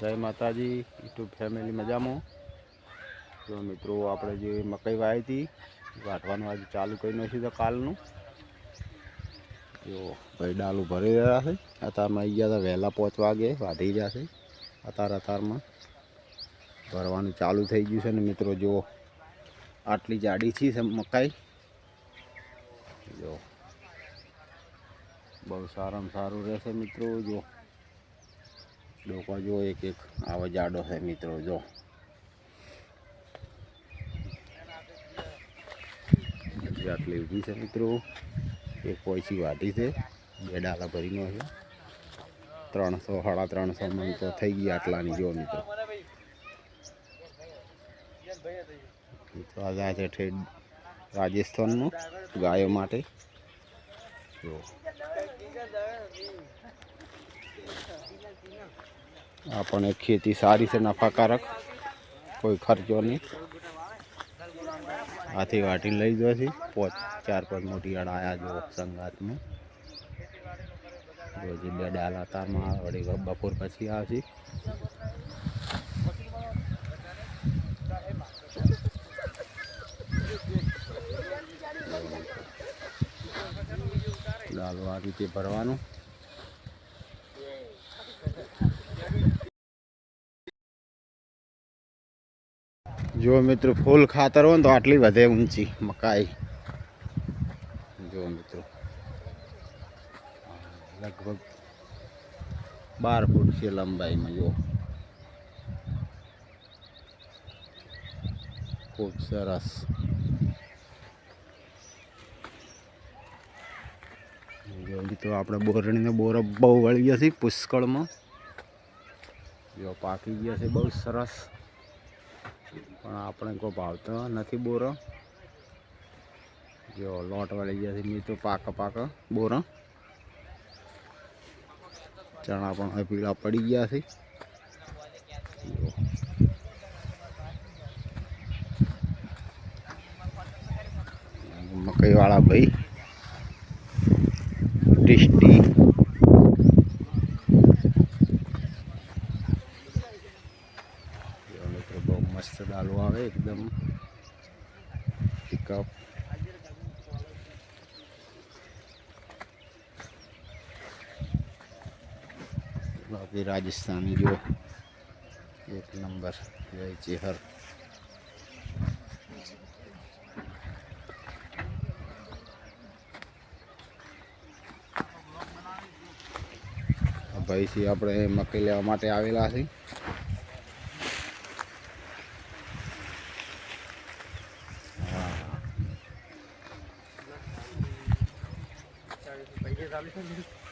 જય માતાજી, YouTube family મજામાં? તો મિત્રો, આપણે જે મકાઈ વાવી હતી, વાટવાનું આજે ચાલુ કરી નાખ્યું તો કાલનું. જો ભાઈ ડાલું ભરી રહ્યા છે. અત્યારમાં આવી ગયા હતા વહેલા પાંચ વાગે, વાઢી ગયા છે અતાર અતારમાં. ભરવાનું ચાલુ થઈ ગયું છે ને મિત્રો, જો આટલી જાડી છે મકાઈ. જો બહુ સારામાં સારું રહેશે મિત્રો, જો ડોકો જો એક એક આવો જાડો છે મિત્રો, જો. આટલી ઊભી છે મિત્રો. એક પોઈસી વાટી છે. બે ડાલા ભરીનો છે. ત્રણસો, સાડા ત્રણસો મણ તો થઈ ગયા આટલાની, જો મિત્રો. મિત્રો, આ જાય છે ઠેડ રાજસ્થાનનું ગાયો માટે. જો. આ પણ એક ખેતી સારી છે, નફાકારક. કોઈ ખર્ચો નહીં. આથી વાટી લઈ જાય છે પાંચ, ચાર પાંચ મોટી આડા આવ્યા જો સંગાતમાં રોજ બે ડાલા તારમાં વળી બપોર પછી આવશે ડાલો આ રીતે ભરવાનું. જો મિત્રો, ફૂલ ખાતર હોય ને તો આટલી વધે ઊંચી મકાઈ. જો મિત્રો, લગભગ બાર ફૂટ છે લંબાઈમાં, જો. ખૂબ સરસ. જો મિત્રો, આપણે બોરણીને બોરો બહુ વળી ગયા છે પુષ્કળમાં. જો પાકી ગયા છે, બહુ સરસ. પણ આપણે કોઈ ભાવતો નથી બોરો જો લોટ વાળી ગયા છે મિત્રો પાક પાક, બોરો ચણા પણ પીળા પડી ગયા છે જો. મકાઈ વાળા ભાઈ, ટેસ્ટી જો મિત્રો બહુ મસ્ત દાળો આવે એકદમ પિકઅપ બાકી રાજસ્થાની જો એક નંબર જય ચેહર ભાઈથી આપણે મકાઈ લેવા માટે આવેલા છે.